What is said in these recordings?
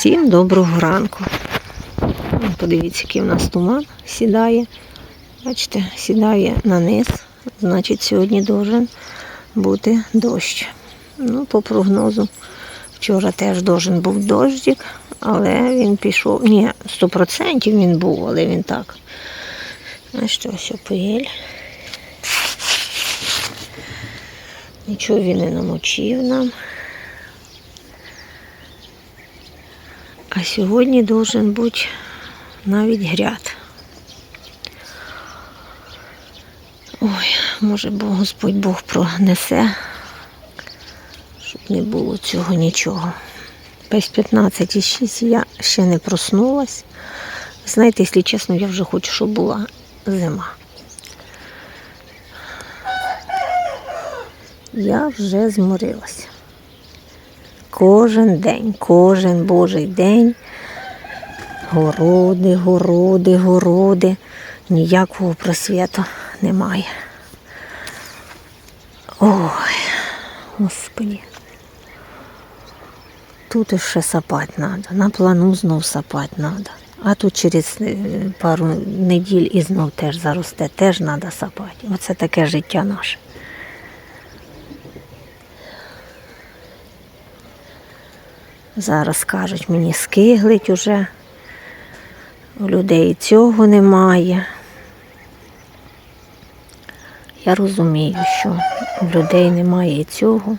Всім доброго ранку. Подивіться, який в нас туман сідає. Бачите, сідає на низ. Значить, сьогодні должен бути дощ. Ну, по прогнозу. Вчора теж должен був дощик, але він пішов. Ні, 100% він був, але він так. А що, що пиль. Нічого він не намочив нам. А сьогодні должен бути навіть гряд. Ой, може Бог Господь Бог пронесе, щоб не було цього нічого. Без 15,6 я ще не проснулась. Знаєте, якщо чесно, я вже хочу, щоб була зима. Я вже зморилася. Кожен день, кожен божий день. Городи, городи, городи. Ніякого просвіту немає. Ой, господи. Тут ще сапати треба, на плану знов сапати треба. А тут через е, пару неділь і знов теж заросте, теж треба сапати. Оце таке життя наше. Зараз кажуть, мені скиглить уже. У людей цього немає. Я розумію, що у людей немає цього,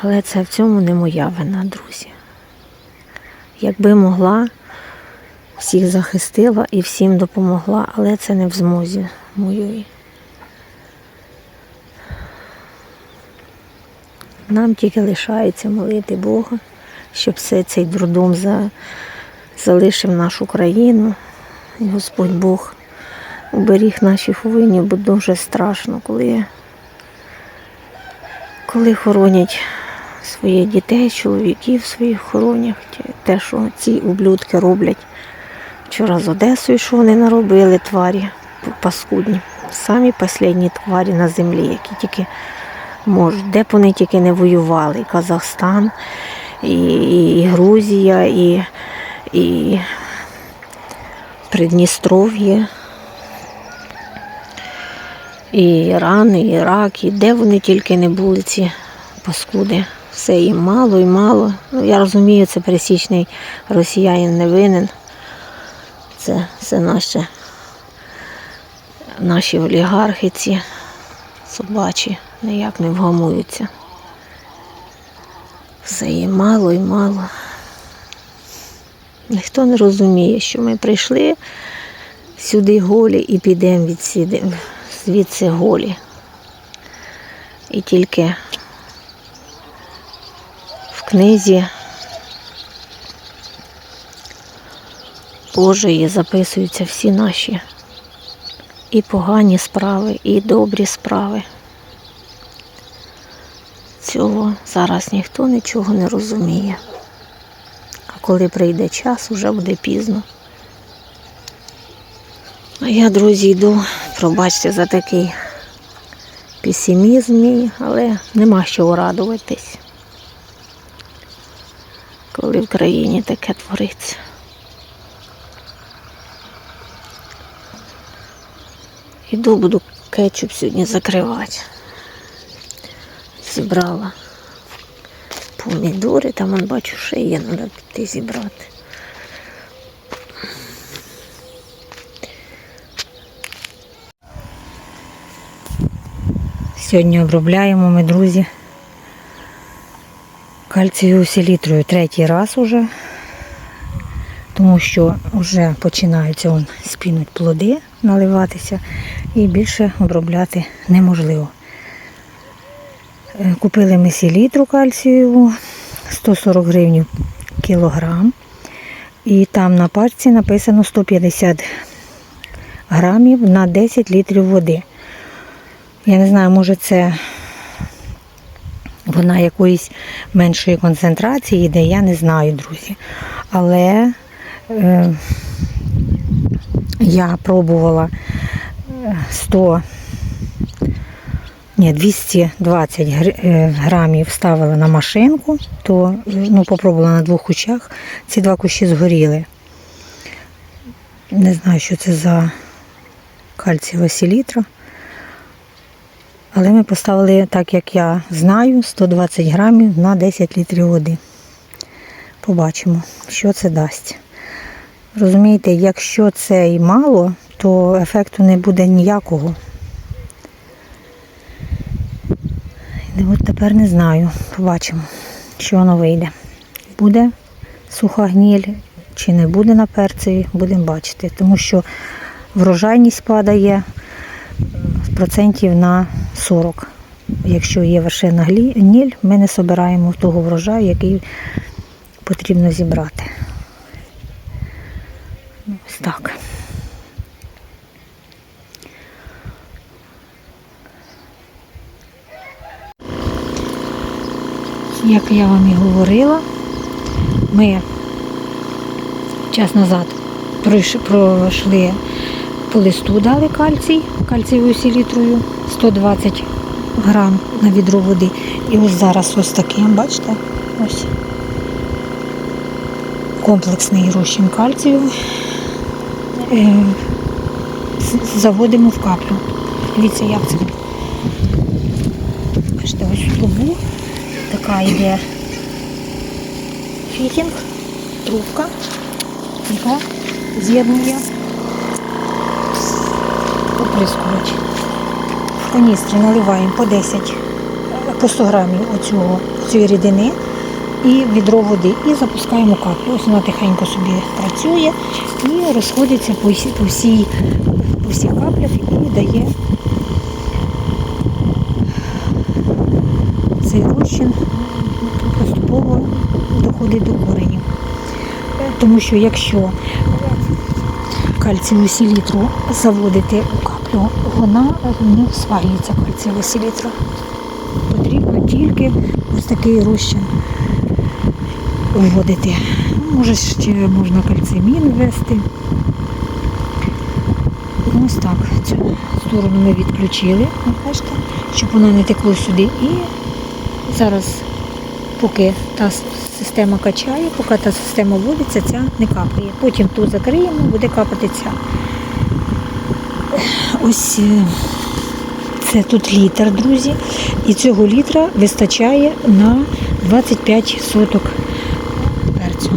але це в цьому не моя вина, друзі. Якби могла, всіх захистила і всім допомогла, але це не в змозі моєї. Нам тільки лишається молити Бога, щоб все цей дурдом за, залишив нашу країну. І Господь Бог уберіг наші хвилині, бо дуже страшно, коли, коли хоронять своїх дітей, чоловіків своїх хоронять. Те, що ці ублюдки роблять. Вчора з Одесою, що вони наробили, тварі паскудні. Самі останні тварі на землі, які тільки можуть, де б вони тільки не воювали. Казахстан, і, і Грузія, і, і Придністров'я, і Іран, і Ірак, і де вони тільки не були, ці паскуди. Все їм мало і мало. Ну, я розумію, це пересічний росіянин не винен. Це, це наші, наші олігархи ці собачі ніяк не вгамуються. Все є мало і мало. Ніхто не розуміє, що ми прийшли сюди голі і підемо відсіди, звідси голі. І тільки в книзі Божої записуються всі наші і погані справи, і добрі справи. Цього зараз ніхто нічого не розуміє. А коли прийде час, вже буде пізно. А я, друзі, йду, пробачте за такий песимізм, мій, але нема що радуватись, коли в країні таке твориться. Іду, буду кетчуп сьогодні закривати. Зібрала помідори, там он бачу, ще є, треба піти зібрати. Сьогодні обробляємо ми, друзі, кальцієву селітрою третій раз уже, тому що вже починаються спінуть плоди наливатися і більше обробляти неможливо. Е, Купили ми селітру кальцієву 140 гривень кілограм. І там на пачці написано 150 грамів на 10 літрів води. Я не знаю, може це вона якоїсь меншої концентрації йде, я не знаю, друзі. Але е, я пробувала е, 100 ні, 220 е, грамів ставила на машинку, то ну, попробувала на двох кущах. Ці два кущі згоріли. Не знаю, що це за кальцієва селітра. Але ми поставили, так як я знаю, 120 грамів на 10 літрів води. Побачимо, що це дасть. Розумієте, якщо це і мало, то ефекту не буде ніякого. І от тепер не знаю. Побачимо, що воно вийде. Буде суха гніль чи не буде на перці, будемо бачити. Тому що врожайність падає процентів на 40. Якщо є вершина гніль, ми не собираємо того врожаю, який потрібно зібрати. Ну, Ось так. Як я вам і говорила, ми час назад пройшли по листу, дали кальцій, кальцієвою селітрою 120 грам на відро води. І ось зараз ось таким, бачите, ось комплексний розчин кальцію. Е, заводимо в каплю. Дивіться, як це. Бачите, ось в трубу така йде фітінг, трубка, яка з'єднує оприскувач. В каністри наливаємо по 10, е, по 100 грамів оцього, цієї рідини і відро води. І запускаємо каплю. Ось вона тихенько собі працює і розходиться по всій, по всіх каплях і дає цей розчин поступово доходить до коренів. Е, Тому що якщо кальцієву селітру заводити у каплю, вона не всваюється кальцієва селітра. Потрібно тільки ось такий розчин вводити. Може, ще можна кальцимін ввести. Ну, Ось так. Цю сторону ми відключили, щоб воно не текло сюди. І зараз, поки та система качає, поки та система вводиться, ця не капає. Потім ту закриємо, буде капати ця. Ось е, це тут літр, друзі. І цього літра вистачає на 25 соток перцю.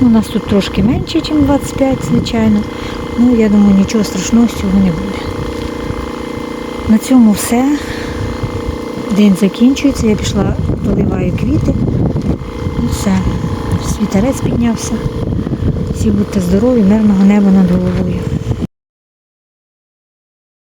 Ну, У нас тут трошки менше, ніж 25, звичайно. Ну, я думаю, нічого страшного з цього не буде. На цьому все. День закінчується, я пішла, поливаю квіти. І все. Світерець піднявся. Всі будьте здорові, мирного неба над головою.